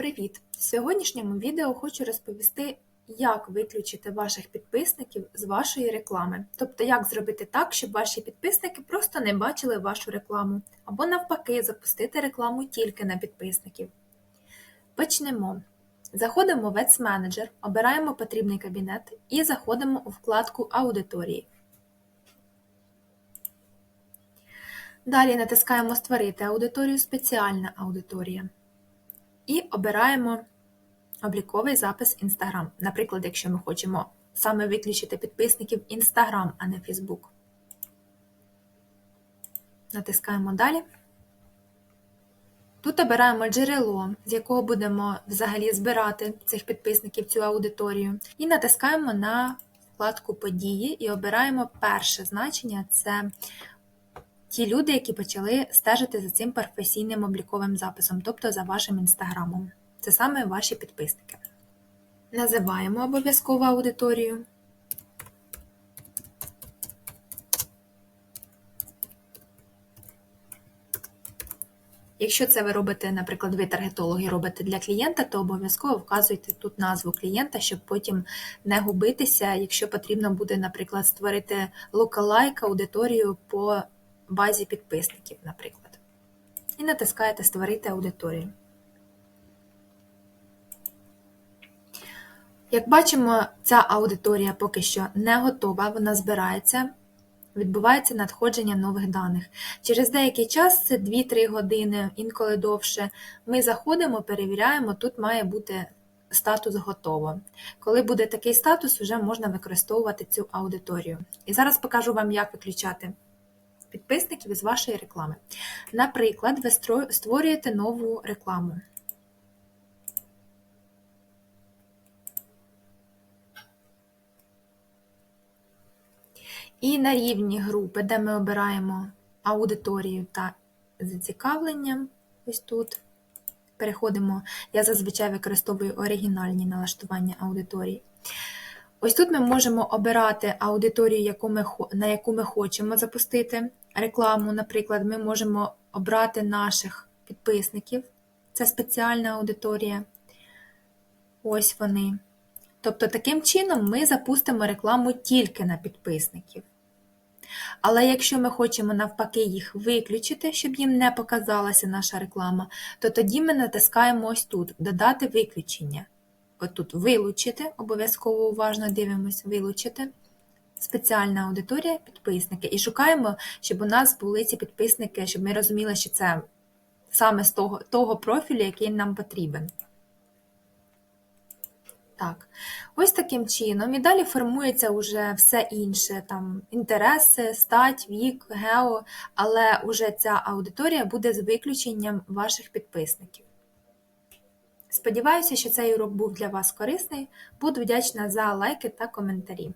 Привіт! В сьогоднішньому відео хочу розповісти, як виключити ваших підписників з вашої реклами. Тобто, як зробити так, щоб ваші підписники просто не бачили вашу рекламу, або навпаки, запустити рекламу тільки на підписників. Почнемо. Заходимо в Ads Manager, обираємо потрібний кабінет і заходимо у вкладку Аудиторії. Далі натискаємо Створити аудиторію Спеціальна аудиторія і обираємо обліковий запис Instagram. Наприклад, якщо ми хочемо саме виключити підписників Instagram, а не Facebook. Натискаємо Далі. Тут обираємо джерело, з якого будемо взагалі збирати цих підписників цю аудиторію. І натискаємо на вкладку Події і обираємо перше значення це ті люди, які почали стежити за цим професійним обліковим записом, тобто за вашим інстаграмом. Це саме ваші підписники. Називаємо обов'язково аудиторію. Якщо це ви робите, наприклад, ви таргетологи робите для клієнта, то обов'язково вказуйте тут назву клієнта, щоб потім не губитися, якщо потрібно буде, наприклад, створити локалайк аудиторію по базі підписників, наприклад. І натискаєте Створити аудиторію. Як бачимо, ця аудиторія поки що не готова, вона збирається, відбувається надходження нових даних. Через деякий час, це 2-3 години, інколи довше, ми заходимо, перевіряємо, тут має бути статус готово. Коли буде такий статус, вже можна використовувати цю аудиторію. І зараз покажу вам, як виключати підписників із вашої реклами. Наприклад, ви створюєте нову рекламу. І на рівні групи, де ми обираємо аудиторію та зацікавлення, ось тут переходимо, я зазвичай використовую оригінальні налаштування аудиторії. Ось тут ми можемо обирати аудиторію, на яку ми хочемо запустити рекламу. Наприклад, ми можемо обрати наших підписників. Це спеціальна аудиторія. Ось вони. Тобто, таким чином ми запустимо рекламу тільки на підписників. Але якщо ми хочемо навпаки їх виключити, щоб їм не показалася наша реклама, то тоді ми натискаємо ось тут Додати виключення. Отут вилучити, обов'язково уважно дивимося, вилучити. Спеціальна аудиторія, підписники. І шукаємо, щоб у нас були ці підписники, щоб ми розуміли, що це саме з того того профілю, який нам потрібен. Так, ось таким чином. І далі формується вже все інше, там інтереси, стать, вік, гео, але вже ця аудиторія буде з виключенням ваших підписників. Сподіваюся, що цей урок був для вас корисний. Буду вдячна за лайки та коментарі.